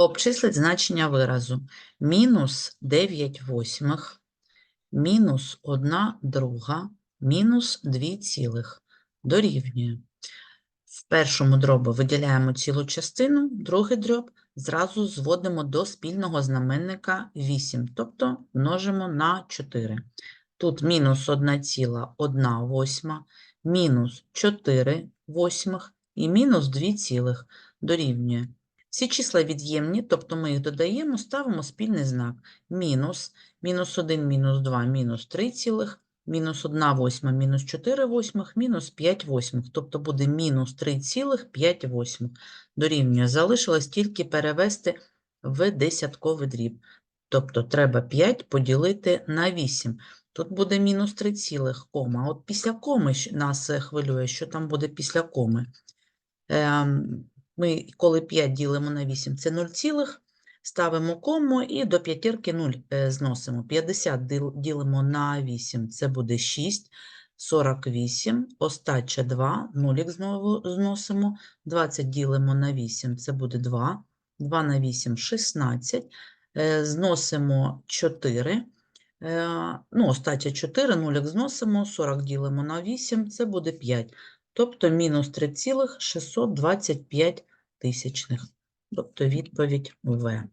Обчислить значення виразу. Мінус 9 восьмих, мінус 1 друга, мінус 2 цілих. Дорівнює. В першому дробу виділяємо цілу частину, другий дроб зразу зводимо до спільного знаменника 8, тобто множимо на 4. Тут мінус 1 ціла 1 восьма, мінус 4 восьмих і мінус 2 цілих дорівнює. Всі числа від'ємні, тобто ми їх додаємо, ставимо спільний знак. Мінус, мінус 1, мінус 2, мінус 3 цілих, мінус 1 восьма, мінус 4 восьмих, мінус 5 восьмих. Тобто буде мінус 3 цілих 5 восьмих. Дорівнює. Залишилось тільки перевести в десятковий дріб. Тобто треба 5 поділити на 8. Тут буде мінус 3 цілих, кома. От після коми нас е, хвилює, що там буде після коми. Ми, коли 5 ділимо на 8, це 0 цілих, ставимо кому і до п'ятірки 0 е, зносимо. 50 ділимо на 8, це буде 6, 48, остача 2, нулік знову зносимо, 20 ділимо на 8, це буде 2, 2 на 8 – 16, е, зносимо 4, е, ну, остача 4, нулік зносимо, 40 ділимо на 8, це буде 5. Тобто мінус 3,625 тисячних. Тобто відповідь В.